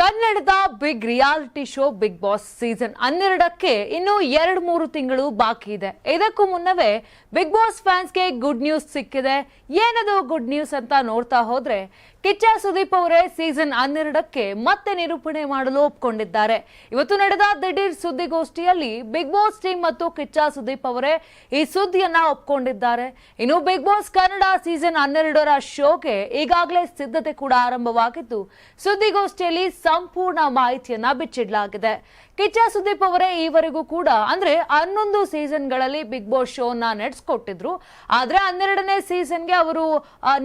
ಕನ್ನಡದ big reality show Bigg Boss season ಹನ್ನೆರಡಕ್ಕೆ ಇನ್ನು ಎರಡು ಮೂರು ತಿಂಗಳು ಬಾಕಿ ಇದೆ. ಇದಕ್ಕೂ ಮುನ್ನವೇ ಬಿಗ್ ಬಾಸ್ ಫ್ಯಾನ್ಸ್ಗೆ ಗುಡ್ ನ್ಯೂಸ್ ಸಿಕ್ಕಿದೆ. ಏನದು ಗುಡ್ ನ್ಯೂಸ್ ಅಂತ ನೋಡ್ತಾ ಹೋದ್ರೆ ಕಿಚ್ಚ ಸುದೀಪ್ ಅವರೇ ಸೀಸನ್ ಹನ್ನೆರಡಕ್ಕೆ ಮತ್ತೆ ನಿರೂಪಣೆ ಮಾಡಲು ಒಪ್ಪಿಕೊಂಡಿದ್ದಾರೆ ಇವತ್ತು ನಡೆದ ದಿಢೀರ್ ಸುದ್ದಿಗೋಷ್ಠಿಯಲ್ಲಿ ಬಿಗ್ ಬಾಸ್ ಟೀಮ್ ಮತ್ತು ಕಿಚ್ಚ ಸುದೀಪ್ ಅವರೇ ಈ ಸುದ್ದಿಯನ್ನ ಒಪ್ಕೊಂಡಿದ್ದಾರೆ. ಇನ್ನು ಬಿಗ್ ಬಾಸ್ ಕನ್ನಡ ಸೀಸನ್ ಹನ್ನೆರಡರ ಶೋಗೆ ಈಗಾಗಲೇ ಸಿದ್ಧತೆ ಕೂಡ ಆರಂಭವಾಗಿದ್ದು, ಸುದ್ದಿಗೋಷ್ಠಿಯಲ್ಲಿ ಸಂಪೂರ್ಣ ಮಾಹಿತಿಯನ್ನ ಬಿಚ್ಚಿಡಲಾಗಿದೆ. ಕಿಚ್ಚ ಸುದೀಪ್ ಅವರೇ ಈವರೆಗೂ ಕೂಡ, ಅಂದ್ರೆ ಹನ್ನೊಂದು ಸೀಸನ್ಗಳಲ್ಲಿ ಬಿಗ್ ಬಾಸ್ ಶೋನ ನಡೆಸ್ಕೊಟ್ಟಿದ್ರು. ಆದ್ರೆ ಹನ್ನೆರಡನೇ ಸೀಸನ್ಗೆ ಅವರು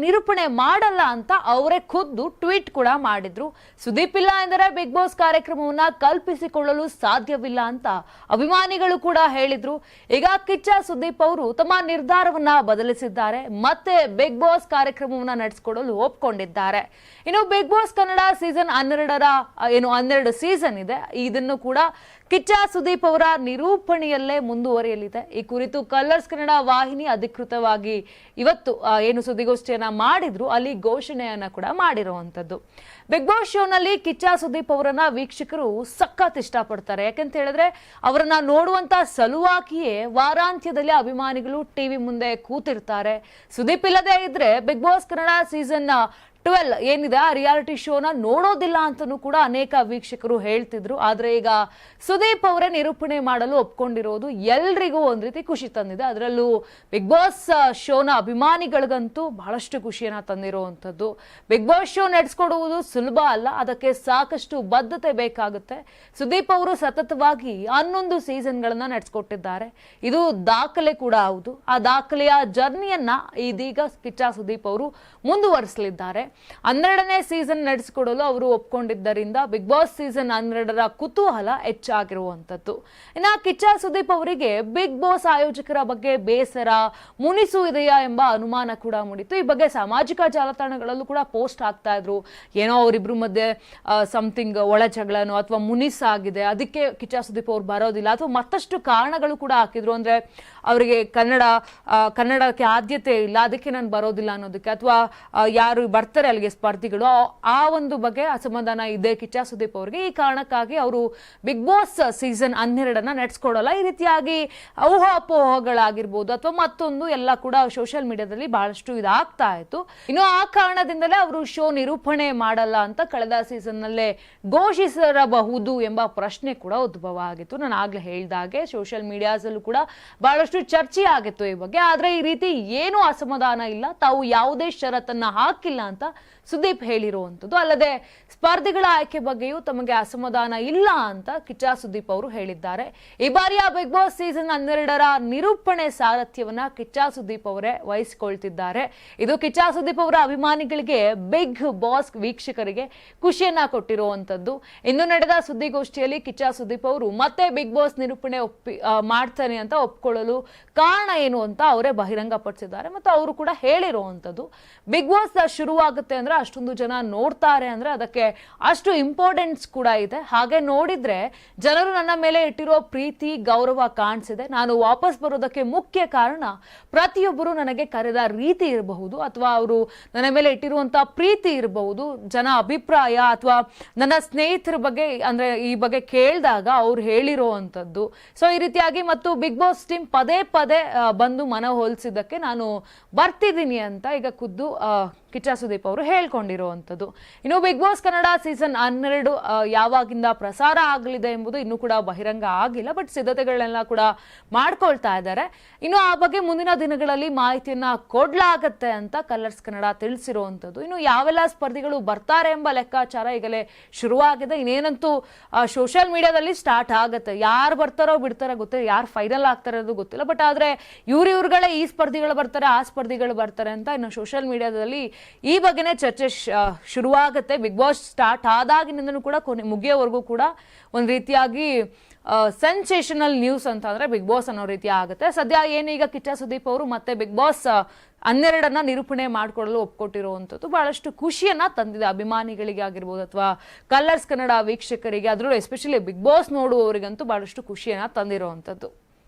ನಿರೂಪಣೆ ಮಾಡಲ್ಲ ಅಂತ ಅವರೇ ಖುದ್ದು ಟ್ವೀಟ್ ಕೂಡ ಮಾಡಿದ್ರು. ಸುದೀಪ್ ಇಲ್ಲ ಎಂದರೆ ಬಿಗ್ ಬಾಸ್ ಕಾರ್ಯಕ್ರಮವನ್ನ ಕಲ್ಪಿಸಿಕೊಳ್ಳಲು ಸಾಧ್ಯವಿಲ್ಲ ಅಂತ ಅಭಿಮಾನಿಗಳು ಕೂಡ ಹೇಳಿದ್ರು. ಈಗ ಕಿಚ್ಚ ಸುದೀಪ್ ಅವರು ತಮ್ಮ ನಿರ್ಧಾರವನ್ನ ಬದಲಿಸಿದ್ದಾರೆ. ಮತ್ತೆ ಬಿಗ್ ಬಾಸ್ ಕಾರ್ಯಕ್ರಮವನ್ನ ನಡೆಸಿಕೊಡಲು ಒಪ್ಕೊಂಡಿದ್ದಾರೆ. ಇನ್ನು ಬಿಗ್ ಬಾಸ್ ಕನ್ನಡ ಸೀಸನ್ ಹನ್ನೆರಡರ ಏನು ಹನ್ನೆರಡು ಸೀಸನ್ ಇದೆ. ಇದನ್ನು ಕೂಡ ಕಿಚ್ಚ ಸುದೀಪ್ ಅವರ ನಿರೂಪಣೆಯಲ್ಲೇ ಮುಂದುವರಿಯಲಿದೆ. ಈ ಕುರಿತು ಕಲರ್ಸ್ ಕನ್ನಡ ವಾಹಿನಿ ಅಧಿಕೃತವಾಗಿ ಇವತ್ತು ಏನು ಸುದ್ದಿಗೋಷ್ಠಿಯನ್ನ ಮಾಡಿದ್ರು, ಅಲ್ಲಿ ಘೋಷಣೆಯನ್ನ ಕೂಡ ಮಾಡಿರುವಂತದ್ದು ಬಿಗ್ ಬಾಸ್ ಶೋನಲ್ಲಿ ಕಿಚ್ಚ ಸುದೀಪ್ ಅವರನ್ನ ವೀಕ್ಷಕರು ಸಖತ್ ಇಷ್ಟಪಡ್ತಾರೆ. ಯಾಕಂತ ಹೇಳಿದ್ರೆ, ಅವರನ್ನ ನೋಡುವಂತ ಸಲುವಾಗಿಯೇ ವಾರಾಂತ್ಯದಲ್ಲಿ ಅಭಿಮಾನಿಗಳು ಟಿವಿ ಮುಂದೆ ಕೂತಿರ್ತಾರೆ. ಸುದೀಪ್ ಇಲ್ಲದೆ ಇದ್ರೆ Bigg Boss Kannada season twelve ಏನಿದೆ, ಆ ರಿಯಾಲಿಟಿ ಶೋನ ನೋಡೋದಿಲ್ಲ ಅಂತಲೂ ಕೂಡ ಅನೇಕ ವೀಕ್ಷಕರು ಹೇಳ್ತಿದ್ರು. ಆದರೆ ಈಗ ಸುದೀಪ್ ಅವರೇ ನಿರೂಪಣೆ ಮಾಡಲು ಒಪ್ಕೊಂಡಿರೋದು ಎಲ್ರಿಗೂ ಒಂದು ರೀತಿ ಖುಷಿ ತಂದಿದೆ. ಅದರಲ್ಲೂ ಬಿಗ್ ಬಾಸ್ ಶೋನ ಅಭಿಮಾನಿಗಳಿಗಂತೂ ಬಹಳಷ್ಟು ಖುಷಿಯನ್ನ ತಂದಿರುವಂಥದ್ದು. ಬಿಗ್ ಬಾಸ್ ಶೋ ನಡೆಸ್ಕೊಡುವುದು ಸುಲಭ ಅಲ್ಲ, ಅದಕ್ಕೆ ಸಾಕಷ್ಟು ಬದ್ಧತೆ ಬೇಕಾಗುತ್ತೆ. ಸುದೀಪ್ ಅವರು ಸತತವಾಗಿ ಹನ್ನೊಂದು ಸೀಸನ್ಗಳನ್ನ ನಡೆಸ್ಕೊಟ್ಟಿದ್ದಾರೆ. ಇದು ದಾಖಲೆ ಕೂಡ ಹೌದು. ಆ ದಾಖಲೆಯ ಜರ್ನಿಯನ್ನ ಇದೀಗ ಕಿಚ್ಚ ಸುದೀಪ್ ಅವರು ಮುಂದುವರಿಸಲಿದ್ದಾರೆ. ಹನ್ನೆರಡನೇ ಸೀಸನ್ ನಡೆಸಿಕೊಡಲು ಅವರು ಒಪ್ಕೊಂಡಿದ್ದರಿಂದ ಬಿಗ್ ಬಾಸ್ ಸೀಸನ್ ಹನ್ನೆರಡರ ಕುತೂಹಲ ಹೆಚ್ಚಾಗಿರುವಂತದ್ದು ಇನ್ನ ಕಿಚ್ಚ ಸುದೀಪ್ ಅವರಿಗೆ ಬಿಗ್ ಬಾಸ್ ಆಯೋಜಕರ ಬಗ್ಗೆ ಬೇಸರ, ಮುನಿಸು ಇದೆಯಾ ಎಂಬ ಅನುಮಾನ ಕೂಡ ಮೂಡಿತ್ತು. ಈ ಬಗ್ಗೆ ಸಾಮಾಜಿಕ ಜಾಲತಾಣಗಳಲ್ಲೂ ಕೂಡ ಪೋಸ್ಟ್ ಆಗ್ತಾ ಇದ್ರು. ಏನೋ ಅವರಿಬ್ರು ಮಧ್ಯೆ ಸಮಥಿಂಗ್ ಒಳ ಜಗಳನೋ ಅಥವಾ ಮುನಿಸ್ ಆಗಿದೆ ಅದಕ್ಕೆ ಕಿಚ್ಚ ಸುದೀಪ್ ಅವ್ರು ಬರೋದಿಲ್ಲ. ಅಥವಾ ಮತ್ತಷ್ಟು ಕಾರಣಗಳು ಕೂಡ ಹಾಕಿದ್ರು. ಅಂದ್ರೆ ಅವರಿಗೆ ಕನ್ನಡ ಕನ್ನಡಕ್ಕೆ ಆದ್ಯತೆ ಇಲ್ಲ, ಅದಕ್ಕೆ ನಾನು ಬರೋದಿಲ್ಲ ಅನ್ನೋದಕ್ಕೆ. ಅಥವಾ ಯಾರು ಬರ್ತಾರೆ ಅಲ್ಲಿಗೆ ಸ್ಪರ್ಧಿಗಳು. ಆ- ಆ ಒಂದು ಬಗ್ಗೆ ಅಸಮಾಧಾನ ಇದೆ ಕಿಚ್ಚ ಸುದೀಪ್ ಅವರಿಗೆ. ಈ ಕಾರಣಕ್ಕಾಗಿ ಅವರು ಬಿಗ್ ಬಾಸ್ ಸೀಸನ್ ಹನ್ನೆರಡನ್ನ ನಡೆಸ್ಕೊಡಲ್ಲ. ಈ ರೀತಿಯಾಗಿ ಊಹಾಪೋಹಗಳಾಗಿರ್ಬೋದು ಅಥವಾ ಮತ್ತೊಂದು ಎಲ್ಲ ಕೂಡ ಸೋಷಿಯಲ್ ಮೀಡಿಯಾದಲ್ಲಿ ಬಹಳಷ್ಟು ಇದಾಗ್ತಾ ಇತ್ತು. ಇನ್ನು ಆ ಕಾರಣದಿಂದಲೇ ಅವರು ಶೋ ನಿರೂಪಣೆ ಮಾಡಲ್ಲ ಅಂತ ಕಳೆದ ಸೀಸನ್ ನಲ್ಲೇ ಘೋಷಿಸಿರಬಹುದು ಎಂಬ ಪ್ರಶ್ನೆ ಕೂಡ ಉದ್ಭವ ಆಗಿತ್ತು. ನಾನು ಆಗ್ಲೇ ಹೇಳಿದಾಗೆ ಸೋಷಿಯಲ್ ಮೀಡಿಯಾಸ್ ಅಲ್ಲೂ ಕೂಡ ಬಹಳಷ್ಟು ಚರ್ಚೆ ಆಗಿತ್ತು ಈ ಬಗ್ಗೆ. ಆದ್ರೆ ಈ ರೀತಿ ಏನೂ ಅಸಮಾಧಾನ ಇಲ್ಲ. ತಾವು ಯಾವುದೇ ಷರತ್ತನ್ನ ಹಾಕಿಲ್ಲ ಅಂತ ಸುದೀಪ್ ಹೇಳಿರುವಂಥದ್ದು. ಅಲ್ಲದೆ ಸ್ಪರ್ಧಿಗಳ ಆಯ್ಕೆ ಬಗ್ಗೆಯೂ ತಮಗೆ ಅಸಮಾಧಾನ ಇಲ್ಲ ಅಂತ ಕಿಚ್ಚ ಸುದೀಪ್ ಅವರು ಹೇಳಿದ್ದಾರೆ. ಈ ಬಾರಿಯ ಬಿಗ್ ಬಾಸ್ ಸೀಸನ್ ಹನ್ನೆರಡರ ನಿರೂಪಣೆ ಸಾರಥ್ಯವನ್ನ ಕಿಚ್ಚ ಸುದೀಪ್ ಅವರೇ ವಹಿಸಿಕೊಳ್ತಿದ್ದಾರೆ. ಇದು ಕಿಚ್ಚ ಸುದೀಪ್ ಅವರ ಅಭಿಮಾನಿಗಳಿಗೆ ಬಿಗ್ ಬಾಸ್ ವೀಕ್ಷಕರಿಗೆ ಖುಷಿಯನ್ನ ಕೊಟ್ಟಿರುವಂಥದ್ದು. ಇನ್ನು ನಡೆದ ಸುದ್ದಿಗೋಷ್ಠಿಯಲ್ಲಿ ಕಿಚ್ಚ ಸುದೀಪ್ ಅವರು ಮತ್ತೆ ಬಿಗ್ ಬಾಸ್ ನಿರೂಪಣೆ ಒಪ್ಪಿ ಮಾಡ್ತಾನೆ ಅಂತ ಒಪ್ಕೊಳ್ಳಲು ಕಾರಣ ಏನು ಅಂತ ಅವರೇ ಬಹಿರಂಗಪಡಿಸಿದ್ದಾರೆ. ಮತ್ತು ಅವರು ಕೂಡ ಹೇಳಿರುವಂಥದ್ದು, ಬಿಗ್ ಬಾಸ್ ಶುರುವಾಗುತ್ತೆ ಅಂದ್ರೆ ಅಷ್ಟೊಂದು ಜನ ನೋಡ್ತಾರೆ ಅಂದ್ರೆ ಅದಕ್ಕೆ ಅಷ್ಟು ಇಂಪಾರ್ಟೆನ್ಸ್ ಕೂಡ ಇದೆ. ಹಾಗೆ ನೋಡಿದ್ರೆ ಜನರು ನನ್ನ ಮೇಲೆ ಇಟ್ಟಿರೋ ಪ್ರೀತಿ, ಗೌರವ ಕಾಣಿಸಿದೆ. ನಾನು ವಾಪಸ್ ಬರೋದಕ್ಕೆ ಮುಖ್ಯ ಕಾರಣ ಪ್ರತಿಯೊಬ್ಬರು ನನಗೆ ಕರೆದ ರೀತಿ ಇರಬಹುದು ಅಥವಾ ಅವರು ನನ್ನ ಮೇಲೆ ಇಟ್ಟಿರುವಂತ ಪ್ರೀತಿ ಇರಬಹುದು. ಜನ ಅಭಿಪ್ರಾಯ ಅಥವಾ ನನ್ನ ಸ್ನೇಹಿತರ ಬಗ್ಗೆ ಅಂದ್ರೆ ಈ ಬಗ್ಗೆ ಕೇಳಿದಾಗ ಅವ್ರು ಹೇಳಿರುವಂಥದ್ದು. ಸೊ ಈ ರೀತಿಯಾಗಿ ಮತ್ತು ಬಿಗ್ ಬಾಸ್ ಟೀಮ್ ಪದೇ ಪದೇ ಬಂದು ಮನ ಹೋಲಿಸಿದ್ದಕ್ಕೆ ನಾನು ಬರ್ತಿದ್ದೀನಿ ಅಂತ ಈಗ ಖುದ್ದು ಕಿಚ್ಚ ಸುದೀಪ್ ಅವರು ಹೇಳ್ಕೊಂಡಿರುವಂಥದ್ದು. ಇನ್ನು ಬಿಗ್ ಬಾಸ್ ಕನ್ನಡ ಸೀಸನ್ ಹನ್ನೆರಡು ಯಾವಾಗಿಂದ ಪ್ರಸಾರ ಆಗಲಿದೆ ಎಂಬುದು ಇನ್ನೂ ಕೂಡ ಬಹಿರಂಗ ಆಗಿಲ್ಲ ಬಟ್ ಸಿದ್ಧತೆಗಳನ್ನೆಲ್ಲ ಕೂಡ ಮಾಡ್ಕೊಳ್ತಾ ಇದ್ದಾರೆ. ಇನ್ನು ಆ ಬಗ್ಗೆ ಮುಂದಿನ ದಿನಗಳಲ್ಲಿ ಮಾಹಿತಿಯನ್ನ ಕೊಡ್ಲಾಗತ್ತೆ ಅಂತ ಕಲರ್ಸ್ ಕನ್ನಡ ತಿಳಿಸಿರುವಂಥದ್ದು. ಇನ್ನು ಯಾವೆಲ್ಲ ಸ್ಪರ್ಧಿಗಳು ಬರ್ತಾರೆ ಎಂಬ ಲೆಕ್ಕಾಚಾರ ಈಗಲೇ ಶುರುವಾಗಿದೆ. ಇನ್ನೇನಂತೂ ಸೋಷಿಯಲ್ ಮೀಡಿಯಾದಲ್ಲಿ ಸ್ಟಾರ್ಟ್ ಆಗುತ್ತೆ. ಯಾರು ಬರ್ತಾರೋ ಬಿಡ್ತಾರೋ ಗೊತ್ತಿಲ್ಲ, ಯಾರು ಫೈನಲ್ ಆಗ್ತಾರೆ ಅದು ಗೊತ್ತಿಲ್ಲ ಬಟ್ ಆದರೆ ಇವ್ರ ಇವ್ರುಗಳೇ ಈ ಸ್ಪರ್ಧಿಗಳು ಬರ್ತಾರೆ, ಆ ಸ್ಪರ್ಧಿಗಳು ಬರ್ತಾರೆ ಅಂತ ಇನ್ನು ಸೋಷಿಯಲ್ ಮೀಡಿಯಾದಲ್ಲಿ ಈ ಬಗ್ಗೆನೇ ಚರ್ಚೆ ಶುರುವಾಗುತ್ತೆ. ಬಿಗ್ ಬಾಸ್ ಸ್ಟಾರ್ಟ್ ಆದಾಗಿನಿಂದನೂ ಕೂಡ ಕೊನೆ ಮುಗಿಯೋವರೆಗೂ ಕೂಡ ಒಂದು ರೀತಿಯಾಗಿ ಸೆನ್ಸೇಷನಲ್ ನ್ಯೂಸ್ ಅಂತ ಬಿಗ್ ಬಾಸ್ ಅನ್ನೋ ರೀತಿ ಆಗುತ್ತೆ. ಸದ್ಯ ಏನೀಗ ಕಿಚ್ಚ ಸುದೀಪ್ ಅವರು ಮತ್ತೆ ಬಿಗ್ ಬಾಸ್ ಹನ್ನೆರಡನ್ನ ನಿರೂಪಣೆ ಮಾಡಿಕೊಡಲು ಒಪ್ಕೊಟ್ಟಿರುವಂಥದ್ದು ಬಹಳಷ್ಟು ಖುಷಿಯನ್ನು ತಂದಿದೆ. ಅಭಿಮಾನಿಗಳಿಗೆ ಆಗಿರ್ಬೋದು ಅಥವಾ ಕಲರ್ಸ್ ಕನ್ನಡ ವೀಕ್ಷಕರಿಗೆ ಅದರಲ್ಲೂ ಎಸ್ಪೆಷಲಿ ಬಿಗ್ ಬಾಸ್ ನೋಡುವವರಿಗಂತೂ ಬಹಳಷ್ಟು ಖುಷಿಯನ್ನು ತಂದಿರುವಂಥದ್ದು.